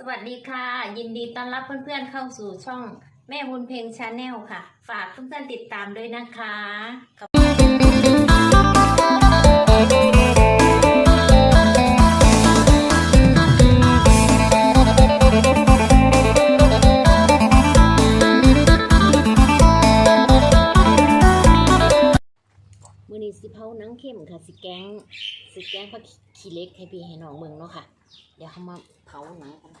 สวัสดีค่ะ ยินดีต้อนรับเพื่อนๆเข้าสู่ช่องแม่บุญเพลงชาแนลค่ะ ฝากเพื่อนๆติดตามด้วยนะคะขอบมือนี้สิเผาหนังเข้มค่ะ สิแกงสิแกงผักขี้เล็กให้พี่ให้น้องเมืองเนาะค่ะ เดี๋ยวเขามา เผาหนังกัน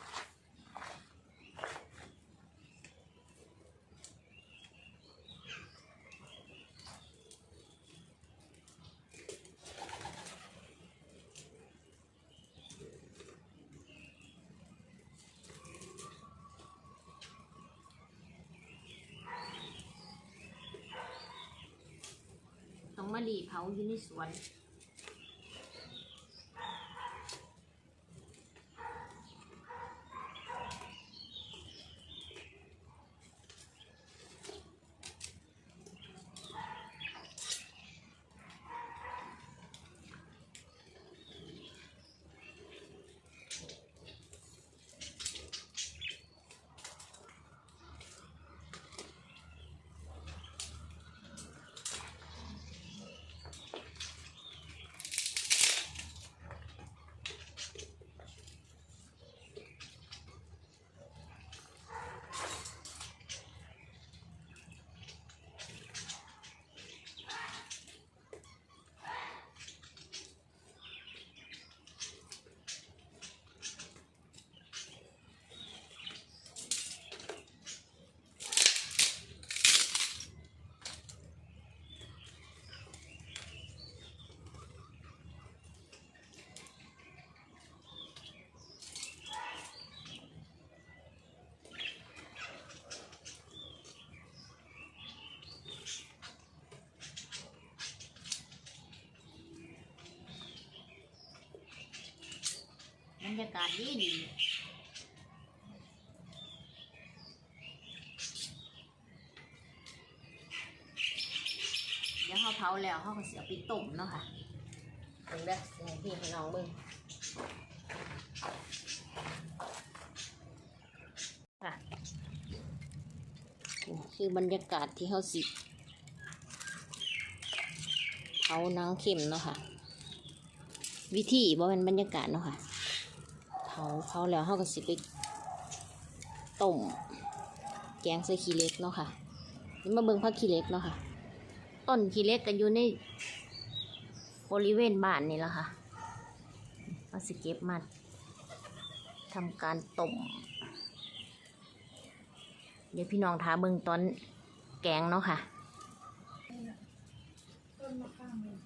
ต้องมาดีเผาอยู่ในสวน รรยากาศดีดีเดี๋ยวเขาเผาแล้วเขาก็เสียไปต้มเนาะค่ะเบิ่งเด้อสิให้พี่ให้น้องเบิ่งค่ะนี่คือบรรยากาศที่เขาสิเผาหนังเข็มเนาะค่ะ วิธีบ่เป็นบรรยากาศเนาะค่ะเผาเผาแล้วเขาก็สิไปต้มแกงใส่ขี้เล็กเนาะค่ะนี่มาเบิ่งพักขี้เล็กเนาะค่ะ ต้นขี้เล็กก็อยู่ในบริเวณบ้านนี่แหละค่ะเราสิเก็บมาทำการต้มเดี๋ยวพี่น้องทาเบิ่งตอนแกงเนาะค่ะไปโรง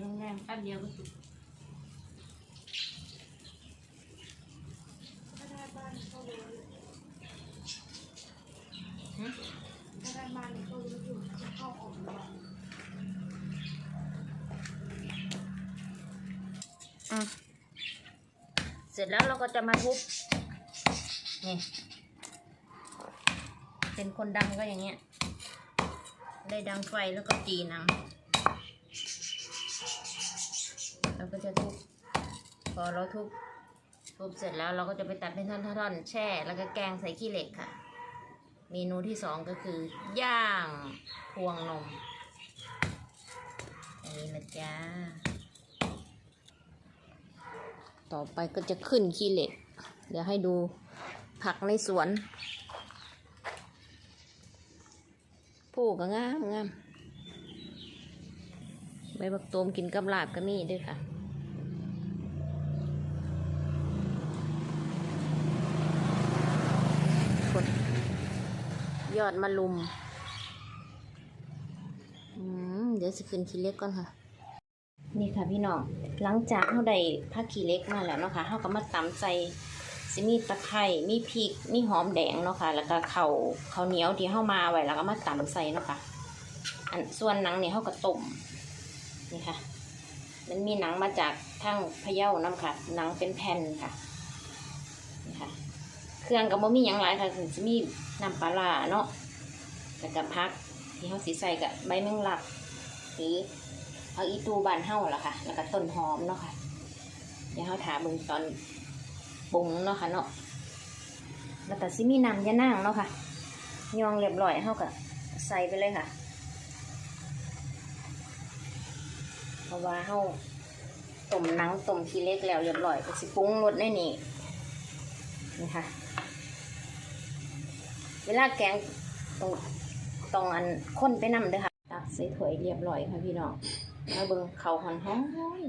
แรมแป๊บเดียวก็สุกถ้าได้บ้านเขารู้ฮะถ้าได้บ้านเขารู้อยู่จะเข้าออกบ้านอะเสร็จแล้วเราก็จะมาทุบนี่เป็นคนดังก็อย่างเงี้ย ได้ดังไฟแล้วก็ตีหนัง เราก็จะทุบพอเราทุบทุบเสร็จแล้วเราก็จะไปตัดเป็นท่อนๆแช่ แล้วก็แกงใส่ขี้เหล็กค่ะ เมนูที่สองก็คือย่างพวงนมอันนี้นะจ๊ะต่อไปก็จะขึ้นขี้เหล็ก เดี๋ยวให้ดูผักในสวนผู้ก็งามงามใบบักโตมกินกับลาบก็มีด้วยค่ะ ยอดมะลุม เดี๋ยวสิขึ้นขี้เล็กก่อนค่ะ นี่ค่ะพี่น้อง หลังจากเขาได้ผักขี้เล็กมาแล้วเนาะค่ะเขาก็มาตำใส่สิมีตะไคร่มีพริก มีหอมแดงเนาะค่ะ แล้วก็เข่าวข้าเหนียวที่เข้ามาไว้แล้วก็มาตำใส่เนาะค่ะ อันส่วนหนังเนี่ยเขาก็ต้ม นี่ค่ะ มันมีหนังมาจากทางพะเยาน้ำค่ะ หนังเป็นแผ่นค่ะ เครื่องก็บ่มีหยังหลายค่ะคือจะมีน้ำปลาร้าเนาะแล้วก็พักที่เขาสีใส่กับใบแมงลัก หรือเอาอีตูบานเฮาล่ะค่ะ แล้วก็ต้นหอมเนาะค่ะ เดี๋ยวเขาถาบิ่งตอนปรุงเนาะค่ะเนาะแล้วก็สิมีน้ำยะนางเนาะค่ะ ยองเรียบร้อยเฮาก็ใส่ไปเลยค่ะ เพราะว่าเฮาต้มนังต้มขี้เล็กแล้วเรียบร้อยก็สิปรุงรสได้นี่นี่ค่ะ เวลาแกงต้องต้องอันข้นไปนำเด้อค่ะ ตักใส่ถ้วยเรียบร้อยค่ะพี่น้องมาเบิ่งข้าวหอนฮ้อน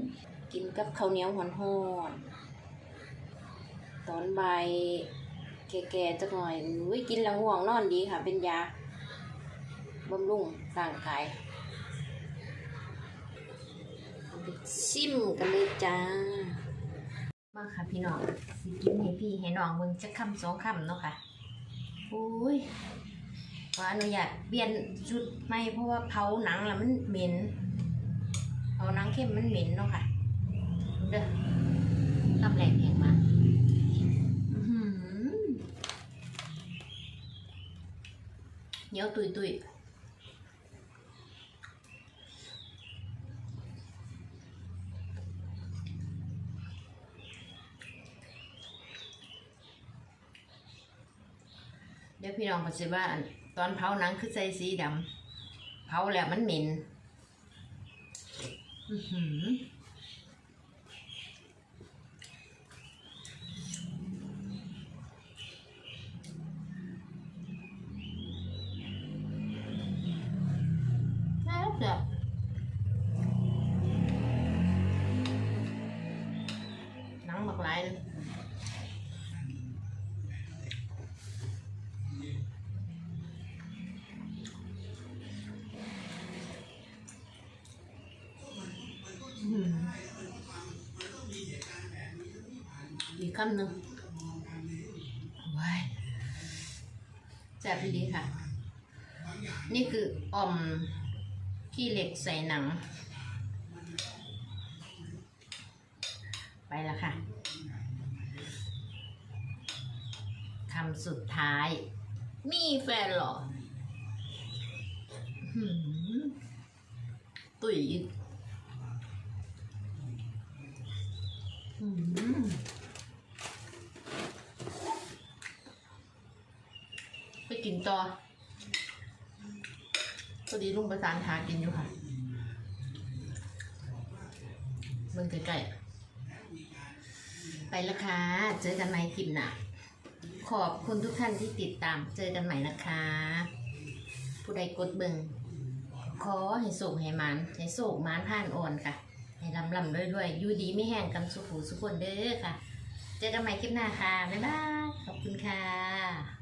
กินกับข้าวเหนียวหอนฮ้อนตอนบ่ายแก่ๆจักหน่อยอุ้ยกินล้วง่วงนอนดีค่ะ เป็นยาบำรุงร่างกายชิมกันเลยจ้า มาค่ะพี่น้องสิกินให้พี่ให้น้องเบิ่งจักคำสองคำเนาะค่ะ อุ้ยขออนุญาตเปลี่ยนชุดไหม่เพราะว่าเผาหนังแล้วมันเหม็นเผาหนังเข้มมันเหม็นเนาะค่ะ เด้อตำแหลงแห้งมากอื้อหือเหนียวตุยตุย ดี๋ยวพี่น้องปัจจุบันตอนเผาหนังคือใส่สีดำเผาแล้วมันเหม็นอื้อหือแล้วจะหนังหมากหลาย คำหนึ่งว้ายแซ่บดีค่ะ นี่คืออ่อมขี้เหล็กใส่หนัง ไปแล้วค่ะคำสุดท้าย มีแฟนหรอหืมตุ๋ยหืมไป กินต่อพอดีลุงประสานหากินอยู่ค่ะเมืองใกล้ๆไปล้วค่ะเจอกันใหม่คลิปหน้าขอบคุณทุกท่านที่ติดตาม เจอกันใหม่นะคะ ผู้ใดกดเบิงขอให้โศกให้มันให้โศกมันผ่านอ่อนค่ะ ให้ลำลำด้วยด้วยๆยูดีไม่แห้งกันสุขูสุขคนเด้อค่ะ เจอกันใหม่คลิปหน้าค่ะ บ๊ายบาย ขอบคุณค่ะ